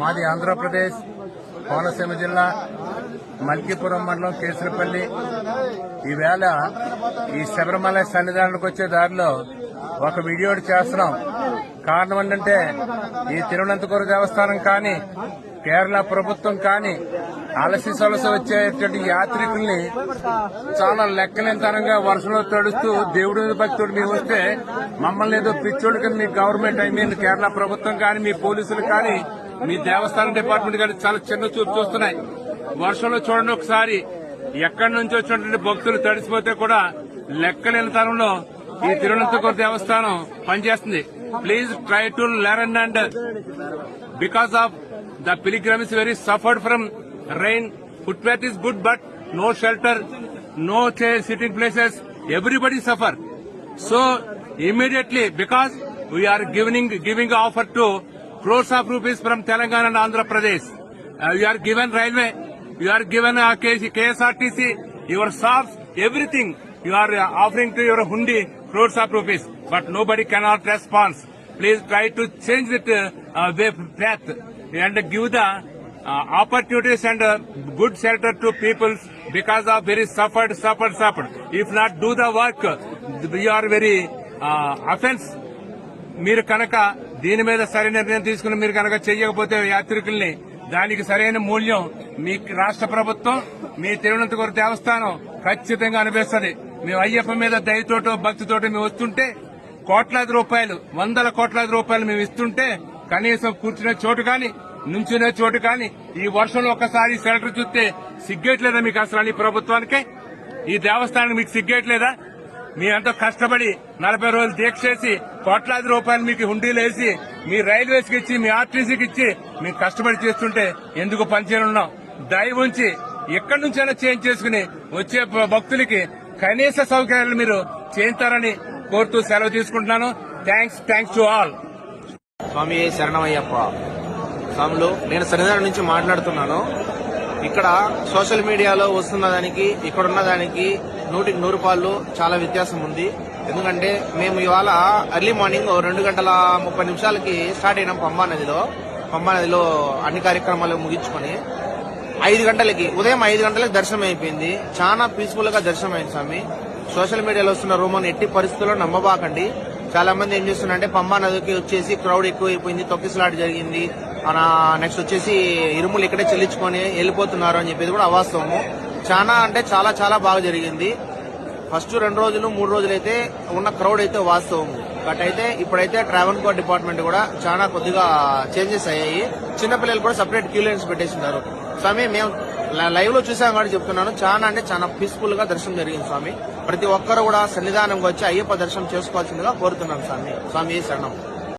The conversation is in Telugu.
మాది ఆంధ్రప్రదేశ్ కోనసీమ జిల్లా మల్కీపురం మండలం కేసరపల్లి ఈవేళ ఈ శబరిమల సన్నిధానానికి వచ్చే దారిలో ఒక వీడియో చేస్తున్నాం కారణం ఏంటంటే ఈ తిరువనంతపురం దేవస్థానం కానీ కేరళ ప్రభుత్వం కానీ అలసి సొలసి వచ్చేటువంటి యాత్రికుల్ని చాలా లెక్కలేనితనంగా వరుసలో తడుస్తూ దేవుడి మీద భక్తుడు మీరు వస్తే మమ్మల్ని ఏదో పిచ్చోడు కింద మీ గవర్నమెంట్ ఐ మీన్ కేరళ ప్రభుత్వం కానీ మీ పోలీసులు కానీ మీ దేవస్థానం డిపార్ట్మెంట్ గారు చాలా చిన్న చూపు చూస్తున్నాయి వర్షంలో చూడండి ఒకసారి ఎక్కడి నుంచి వచ్చినటువంటి భక్తులు తడిసిపోతే కూడా లెక్కలేని తరంలో ఈ తిరువనంతపురం దేవస్థానం పనిచేస్తుంది please try to learn and because of the is very suffered from rain footpath is good but no shelter no sitting places everybody suffer so immediately because we are giving giving offer to crores of rupees from Telangana and Andhra Pradesh. Uh, you are given railway, you are given KSRTC, your shops, everything. You are uh, offering to your hundi crores of rupees, but nobody cannot respond. Please try to change it uh, way path and give the opportunities and good shelter to people because of very suffered. If not do the work, you are very offense. Meer Kanaka. దీని మీద సరైన నిర్ణయం తీసుకుని మీరు కనుక చేయకపోతే యాత్రికుల్ని దానికి సరైన మూల్యం మీ రాష్ట ప్రభుత్వం మీ తిరువనంతపురం దేవస్థానం ఖచ్చితంగా అనిపిస్తుంది మేము అయ్యప్ప మీద దయతోటో భక్తితోటో మేము వస్తుంటే కోట్లాది రూపాయలు వందల కోట్లాది రూపాయలు మేము ఇస్తుంటే కనీసం కూర్చునే చోటు కానీ నుంచునే చోటు కానీ ఈ వర్షంలో ఒక్కసారి సెలెక్టర్ చూస్తే సిగ్గేట్లేదా మీకు అసలు ఈ ప్రభుత్వానికే ఈ దేవస్థానం మీకు సిగ్గేట్లేదా మీ కష్టపడి నలభై రోజులు దీక్ష చేసి కోట్లాది రూపాయలు మీకు హుండీలు వేసి మీ రైల్వేస్కి ఇచ్చి మీ ఆర్టీసీకి ఇచ్చి మీకు కష్టపడి చేస్తుంటే ఎందుకు పనిచేయనున్నాం దయ ఉంచి ఎక్కడి నుంచైనా చేంజ్ చేసుకుని వచ్చే భక్తులకి కనీస సౌకర్యాలు మీరు చేయించారని కోరుతూ సెలవు తీసుకుంటున్నాను థ్యాంక్స్ థ్యాంక్స్ టు ఆల్ స్వామి శరణమయ్యప్ప స్వాములు నేను శనివారం నుంచి మాట్లాడుతున్నాను ఇక్కడ సోషల్ మీడియాలో వస్తున్న దానికి ఇక్కడ ఉన్న దానికి నూటికి నూరు పాళ్ళు చాలా వ్యత్యాసం ఉంది ఎందుకంటే మేము ఇవాళ ఎర్లీ మార్నింగ్ రెండు గంటల ముప్పై నిమిషాలకి స్టార్ట్ అయినాం పంబా నదిలో పంబా నదిలో అన్ని కార్యక్రమాలు ముగించుకొని ఐదు గంటలకి ఉదయం ఐదు గంటలకు దర్శనం అయిపోయింది చాలా పీస్ఫుల్ గా దర్శనం అయింది స్వామి సోషల్ మీడియాలో వస్తున్న రూమన్ ఎట్టి పరిస్థితుల్లో నమ్మబాకండి చాలా మంది ఏం చేస్తున్నారంటే పంబా నదికి వచ్చేసి క్రౌడ్ ఎక్కువైపోయింది తొక్కిసలాట జరిగింది మన నెక్స్ట్ వచ్చేసి ఇరుములు ఇక్కడే చెల్లించుకొని వెళ్ళిపోతున్నారు అని చెప్పేది కూడా అవాస్తవము చాలా అంటే చాలా చాలా బాగా జరిగింది ఫస్ట్ రెండు రోజులు మూడు రోజులు అయితే ఉన్న క్రౌడ్ అయితే వాస్తవము బట్ అయితే ఇప్పుడైతే ట్రావెల్ కోర్ డిపార్ట్మెంట్ కూడా చాలా కొద్దిగా చేంజెస్ అయ్యాయి చిన్నపిల్లలు కూడా సపరేట్ క్యూ లైన్స్ ఉన్నారు స్వామి మేము లైవ్ లో చూసాం కాబట్టి చెప్తున్నాను చాలా అంటే చాలా పీస్ఫుల్ గా దర్శనం జరిగింది స్వామి ప్రతి ఒక్కరు కూడా సన్నిధానంగా వచ్చి అయ్యప్ప దర్శనం చేసుకోవాల్సిందిగా కోరుతున్నాం స్వామి స్వామి శరణం